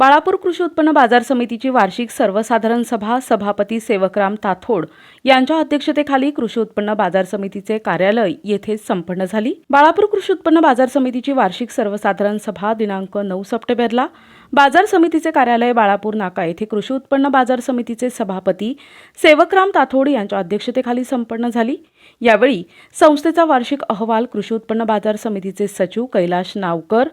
बाळापूर कृषी उत्पन्न बाजार समितीची वार्षिक सर्वसाधारण सभा सभापती सेवकराम ताथोड यांच्या अध्यक्षतेखाली कृषी उत्पन्न बाजार समितीचे कार्यालय येथे संपन्न झाली. बाळापूर कृषी उत्पन्न बाजार समितीची वार्षिक सर्वसाधारण सभा दिनांक नऊ सप्टेंबरला. बाजार समितीचे कार्यालय बाळापूर नाका येथे कृषी उत्पन्न बाजार समितीचे सभापती सेवकराम ताथोड यांच्या अध्यक्षतेखाली संपन्न झाली. यावेळी संस्थेचा वार्षिक अहवाल कृषी उत्पन्न बाजार समितीचे सचिव कैलाश नावकर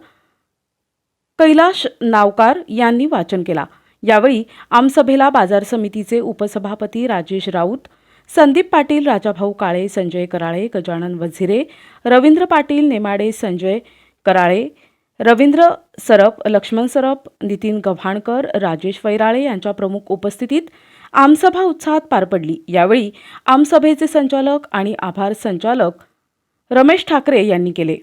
कैलाश नावकार यांनी वाचन केला. यावेळी आमसभेला बाजार समितीचे उपसभापती राजेश राऊत संदीप पाटील राजाभाऊ काळे संजय कराळे गजानन वझिरे रवींद्र पाटील नेमाडे संजय कराळे रवींद्र सरप लक्ष्मण सरप नितीन गव्हाणकर राजेश वैराळे यांच्या प्रमुख उपस्थितीत आमसभा उत्साहात पार पडली. यावेळी आमसभेचे संचालक आणि आभार संचालक रमेश ठाकरे यांनी केले.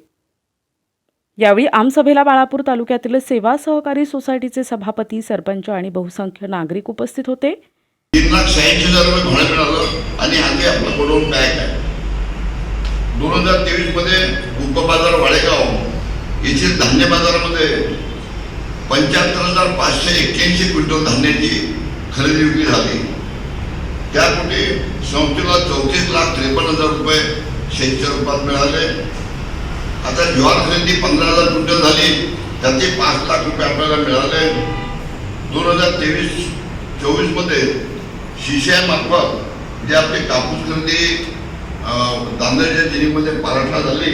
यावेळी आमसभेला बाळापूर तालुक्यातील सेवा सहकारी सोसायटीचे सभापती सरपंच आणि बहुसंख्य नागरिक उपस्थित होते. तीन लाख शहाऐंशी हजार रुपये भाडं मिळालं आणि आधी आपलं गोडाऊन पॅक आहे दोन हजार तेवीसमध्ये उपबाजार वाडेगाव येथील धान्य बाजारामध्ये पंच्याहत्तर हजार पाचशे एक्क्याऐंशी क्विंटल धान्याची खरेदी विक्री झाली. त्यापोटी संस्थेला चौतीस लाख त्रेपन्न हजार रुपये शेतच्या रूपात मिळाले. आता ज्वार खरेदी पंधरा हजार क्विंटल झाली त्याचे पाच लाख रुपये आपल्याला मिळाले. दोन हजार तेवीस चोवीसमध्ये शिशामार्फत जे आपली कापूस खरेदी दांदळच्या तांदळाच्या जिनीमध्ये पाराठा झाली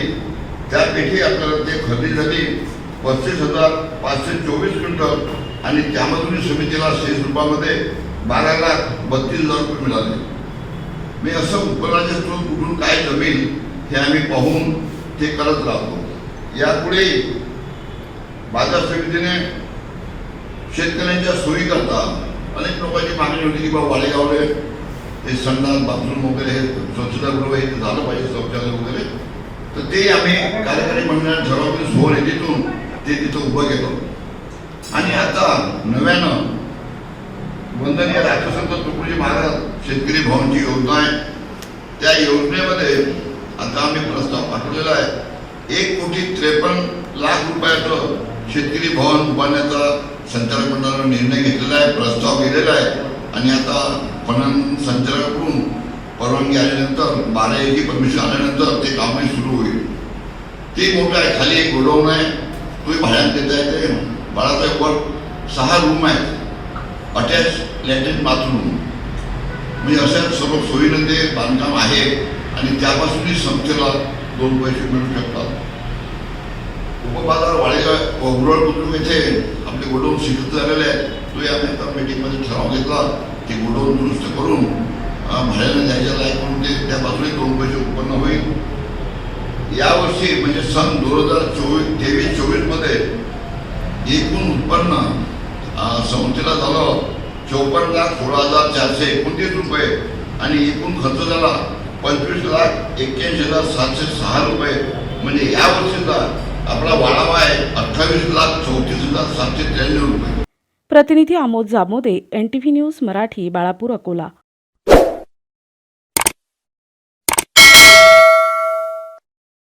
त्यापैकी आपल्याला ते खरेदी झाली. पस्तीस हजार पाचशे चोवीस क्विंटल आणि त्यामधून समितीला शेष रुपयामध्ये बारा लाख बत्तीस हजार रुपये मिळाले. मी असं उत्पन्नाचे स्रोत कुठून काय जमेल हे आम्ही पाहून ते करत राहतो. यापुढे बाजार समितीने शेतकऱ्यांच्या सोयीकरता अनेक लोकांची मागणी होती की बाबा वाडेगावले हे संडास बाथरूम वगैरे हे स्वच्छतागृह हे झालं पाहिजे शौचालय वगैरे. तर ते आम्ही कार्यकारी मंडळाने ठरवून आहे तिथून ते तिथं उभं केलं आणि आता नव्यानं वंदनीय राष्ट्रसंत तुकडोजी महाराज शेतकरी भवनची योजना आहे. त्या योजनेमध्ये आता आम्ही प्रस्ताव पाठवलेला आहे. एक कोटी त्रेपन्न लाख रुपयाचं शेतकरी भवन उभारण्याचा संचालक मंडळानं निर्णय घेतलेला आहे प्रस्ताव गेलेला आहे. आणि आता पणन संचालकाकडून परवानगी आल्यानंतर बारा एकी परमिशन आल्यानंतर ते कामही सुरू होईल. ते मोठं आहे खाली एक गोडाऊन आहे. तोही भाड्यात देता येते बाळासाहेब वर सहा रूम आहेत. अटॅच लॅट्रिन बाथरूम म्हणजे अशा सर्व सोयीनं ते बांधकाम आहे. आणि त्यापासूनही संस्थेला दोन पैसे मिळू शकतात. उपबाजार वाळेगाव उरळ बुद्रुक येथे आपले गोडाऊन शिकत झालेले आहेत. तो या नेता मीटिंगमध्ये ठराव घेतला. ते गोडाऊन दुरुस्त करून अं, भाड्यानं द्यायच्या लायक म्हणून ते त्यापासूनही दोन पैसे उत्पन्न होईल. यावर्षी म्हणजे सन दोन हजार चोवीस तेवीस चोवीसमध्ये एकूण उत्पन्न संस्थेला झालं चौपन्न लाख सोळा हजार चारशे एकोणतीस रुपये आणि एकूण खर्च झाला पंचवीस लाख एक्क्याऐंशी हजार सातशे सहा रुपये. म्हणजे या वर्षीचा आपला वाढावा आहे अठ्ठावीस लाख चौतीस हजार सातशे त्र्याण्णव रुपये. प्रतिनिधी Amod Jamode N T V news Marathi Balapur Akola.